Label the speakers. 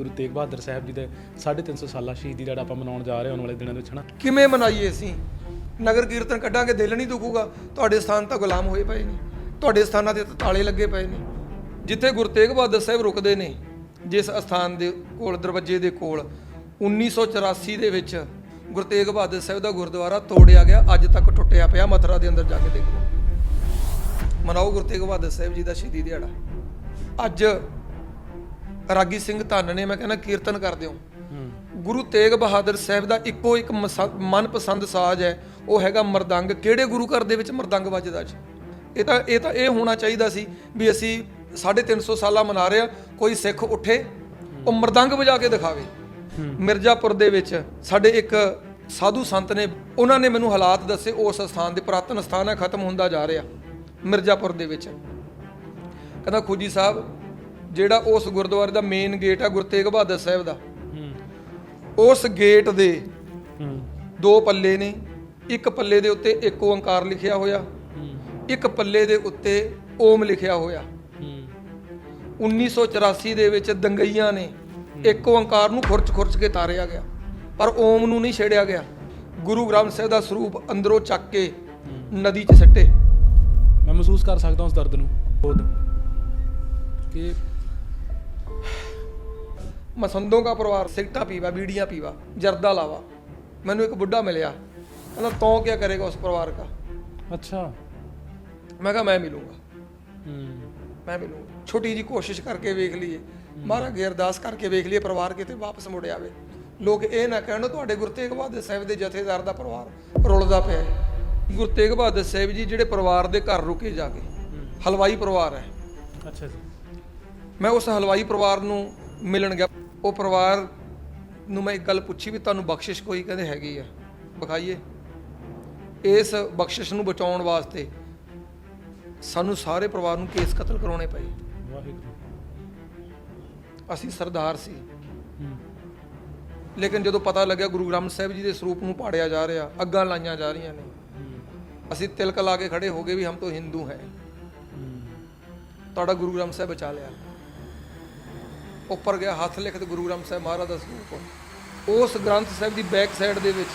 Speaker 1: ਗੁਰੂ ਤੇਗ ਬਹਾਦਰ ਸਾਹਿਬ ਜੀ ਦੇ 350 ਸਾਲਾ ਸ਼ਹੀਦੀ ਦਿਹਾੜਾ ਆਪਾਂ ਮਨਾਉਣ ਜਾ ਰਹੇ ਹਾਂ ਆਉਣ ਵਾਲੇ ਦਿਨਾਂ ਦੇ ਵਿੱਚ ਹਨਾ।
Speaker 2: ਕਿਵੇਂ ਮਨਾਈਏ ਅਸੀਂ? ਨਗਰ ਕੀਰਤਨ ਕੱਢਾਂਗੇ, ਦਿਲ ਨਹੀਂ ਦੁਖੂਗਾ। ਤੁਹਾਡੇ ਸਥਾਨ ਤਾਂ ਗੁਲਾਮ ਹੋਏ ਪਏ ਨੇ। ਤੁਹਾਡੇ ਸਥਾਨਾਂ ਤੇ ਤਾਲੇ ਲੱਗੇ ਪਏ ਨੇ। ਜਿੱਥੇ ਗੁਰੂ ਤੇਗ ਬਹਾਦਰ ਸਾਹਿਬ ਰੁਕਦੇ ਨੇ, ਜਿਸ ਅਸਥਾਨ ਦੇ ਕੋਲ, ਦਰਵਾਜ਼ੇ ਦੇ ਕੋਲ 1984 ਦੇ ਵਿੱਚ ਗੁਰੂ ਤੇਗ ਬਹਾਦਰ ਸਾਹਿਬ ਦਾ ਗੁਰਦੁਆਰਾ ਤੋੜਿਆ ਗਿਆ। ਅੱਜ ਤੱਕ ਟੁੱਟਿਆ ਪਿਆ, ਮਥੁਰਾ ਦੇ ਅੰਦਰ ਜਾ ਕੇ ਦੇਖੋ। ਮਨਾਓ ਗੁਰੂ ਤੇਗ ਬਹਾਦਰ ਸਾਹਿਬ ਜੀ ਦਾ ਸ਼ਹੀਦੀ ਦਿਹਾੜਾ। ਅੱਜ ਰਾਗੀ ਸਿੰਘ ਧੰਨ ਨੇ ਮੈਂ ਕਹਿੰਦਾ ਕੀਰਤਨ ਕਰਦੇ ਹੋ। ਗੁਰੂ ਤੇਗ ਬਹਾਦਰ ਸਾਹਿਬ ਦਾ ਇੱਕੋ ਇੱਕ ਮਨਪਸੰਦ ਸਾਜ਼ ਹੈ ਉਹ ਹੈਗਾ ਮਰਦੰਗ। ਕਿਹੜੇ ਗੁਰੂ ਘਰ ਦੇ ਵਿੱਚ ਮਰਦੰਗ ਵੱਜਦਾ ਜੀ? ਇਹ ਤਾਂ ਇਹ ਤਾਂ ਇਹ ਹੋਣਾ ਚਾਹੀਦਾ ਸੀ ਵੀ ਅਸੀਂ 350 ਸਾਲਾ ਮਨਾ ਰਹੇ ਹਾਂ ਕੋਈ ਸਿੱਖ ਉੱਠੇ ਉਹ ਮਰਦੰਗ ਵਜਾ ਕੇ ਦਿਖਾਵੇ। ਮਿਰਜ਼ਾਪੁਰ ਦੇ ਵਿੱਚ ਸਾਡੇ ਇੱਕ ਸਾਧੂ ਸੰਤ ਨੇ ਉਹਨਾਂ ਨੇ ਮੈਨੂੰ ਹਾਲਾਤ ਦੱਸੇ ਉਸ ਸਥਾਨ ਦੇ ਪੁਰਾਤਨ ਸਥਾਨ ਹੈ ਖਤਮ ਹੁੰਦਾ ਜਾ ਰਿਹਾ ਮਿਰਜ਼ਾਪੁਰ ਦੇ ਵਿੱਚ। ਕਹਿੰਦਾ ਖੂਜੀ ਸਾਹਿਬ ਜਿਹੜਾ ਉਸ ਗੁਰਦੁਆਰੇ ਦਾ ਮੇਨ ਗੇਟ ਹੈ ਗੁਰੂ ਤੇਗ ਬਹਾਦਰ ਸਾਹਿਬ ਦਾ। ਉਸ ਗੇਟ ਦੇ ਦੋ ਪੱਲੇ ਨੇ ਇੱਕ ਪੱਲੇ ਦੇ ਉੱਤੇ ਇੱਕ ਓੰਕਾਰ ਲਿਖਿਆ ਹੋਇਆ ਇੱਕ ਪੱਲੇ ਦੇ ਉੱਤੇ ਓਮ ਲਿਖਿਆ ਹੋਇਆ।
Speaker 1: ਹੂੰ।
Speaker 2: 1984 ਦੇ ਵਿੱਚ ਦੰਗਈਆਂ ਨੇ ਇੱਕ ਓੰਕਾਰ ਨੂੰ ਖੁਰਚ-ਖੁਰਚ ਕੇ ਤਾਰਿਆ ਗਿਆ। ਪਰ ਓਮ ਨੂੰ ਨਹੀਂ ਛੇੜਿਆ ਗਿਆ। ਗੁਰੂ ਗ੍ਰੰਥ ਸਾਹਿਬ ਦਾ ਸਰੂਪ ਅੰਦਰੋਂ ਚੱਕ ਕੇ ਨਦੀ 'ਚ ਸੱਟੇ।
Speaker 1: ਮੈਂ ਮਹਿਸੂਸ ਕਰ ਸਕਦਾ ਉਸ ਦਰਦ ਨੂੰ। ਕਿ
Speaker 2: ਮਸੰਦੋਂ ਦਾ ਪਰਿਵਾਰ ਸਿਗਟਾ ਪੀਵਾ ਬੀੜੀਆਂ ਪੀਵਾ ਜਰਦਾ ਲਾਵਾ। ਮੈਨੂੰ ਇੱਕ ਬੁੱਢਾ ਮਿਲਿਆ। ਕਹਿੰਦਾ ਤੂੰ ਕੀ ਕਰੇਗਾ ਉਸ ਪਰਿਵਾਰ ਦਾ?
Speaker 1: ਅੱਛਾ।
Speaker 2: ਮੈਂ ਕਿਹਾ ਮੈਂ ਮਿਲੂੰਗਾ।
Speaker 1: ਹੂੰ।
Speaker 2: ਮੈਂ ਮਿਲੂੰਗਾ। ਛੋਟੀ ਜੀ ਕੋਸ਼ਿਸ਼ ਕਰਕੇ ਵੇਖ ਲਈਏ। ਮਹਾਰਾਜ ਅੱਗੇ ਅਰਦਾਸ ਕਰਕੇ ਵੇਖ ਲਈਏ ਪਰਿਵਾਰ ਕਿਤੇ ਵਾਪਸ ਮੁੜ ਆਵੇ। ਲੋਕ ਇਹ ਨਾ ਕਹਿਣ ਤੁਹਾਡੇ ਗੁਰੂ ਤੇਗ ਬਹਾਦਰ ਸਾਹਿਬ ਦੇ ਜਥੇਦਾਰ ਦਾ ਪਰਿਵਾਰ ਰੁਲਦਾ ਪਿਆ ਹੈ। ਗੁਰੂ ਤੇਗ ਬਹਾਦਰ ਸਾਹਿਬ ਜੀ ਜਿਹੜੇ ਪਰਿਵਾਰ ਦੇ ਘਰ ਰੁਕੇ ਜਾ ਕੇ ਹਲਵਾਈ ਪਰਿਵਾਰ ਹੈ।
Speaker 1: ਅੱਛਾ ਜੀ।
Speaker 2: ਮੈਂ ਉਸ ਹਲਵਾਈ ਪਰਿਵਾਰ ਨੂੰ ਮਿਲਣ ਗਿਆ। ਉਹ ਪਰਿਵਾਰ ਨੂੰ ਮੈਂ ਇੱਕ ਗੱਲ ਪੁੱਛੀ ਵੀ ਤੁਹਾਨੂੰ ਬਖਸ਼ਿਸ਼ ਕੋਈ ਕਹਿੰਦੇ ਹੈਗੀ ਆ? ਵਿਖਾਈਏ। ਇਸ ਬਖਸ਼ਿਸ਼ ਨੂੰ ਬਚਾਉਣ ਵਾਸਤੇ ਸਾਨੂੰ ਸਾਰੇ ਪਰਿਵਾਰ ਨੂੰ ਕੇਸ ਕਤਲ ਕਰਾਉਣੇ ਪਏ। ਅਸੀਂ ਸਰਦਾਰ ਸੀ। ਲੇਕਿਨ ਜਦੋਂ ਪਤਾ ਲੱਗਿਆ ਗੁਰੂ ਗ੍ਰੰਥ ਸਾਹਿਬ ਜੀ ਦੇ ਸਰੂਪ ਨੂੰ ਪਾੜਿਆ ਜਾ ਰਿਹਾ ਅੱਗਾਂ ਲਾਈਆਂ ਜਾ ਰਹੀਆਂ ਨੇ। ਅਸੀਂ ਤਿਲਕ ਲਾ ਕੇ ਖੜੇ ਹੋ ਗਏ ਵੀ ਹਮ ਤੋਂ ਹਿੰਦੂ
Speaker 1: ਹੂੰ।
Speaker 2: ਤੁਹਾਡਾ ਗੁਰੂ ਗ੍ਰੰਥ ਸਾਹਿਬ ਬਚਾ ਲਿਆ। ਉੱਪਰ ਗਿਆ, ਹੱਥ ਲਿਖਤ ਗੁਰੂ ਗ੍ਰੰਥ ਸਾਹਿਬ ਮਹਾਰਾਜ ਦਾ ਸਰੂਪ। ਉਸ ਗ੍ਰੰਥ ਸਾਹਿਬ ਦੀ ਬੈਕ ਸਾਈਡ ਦੇ ਵਿੱਚ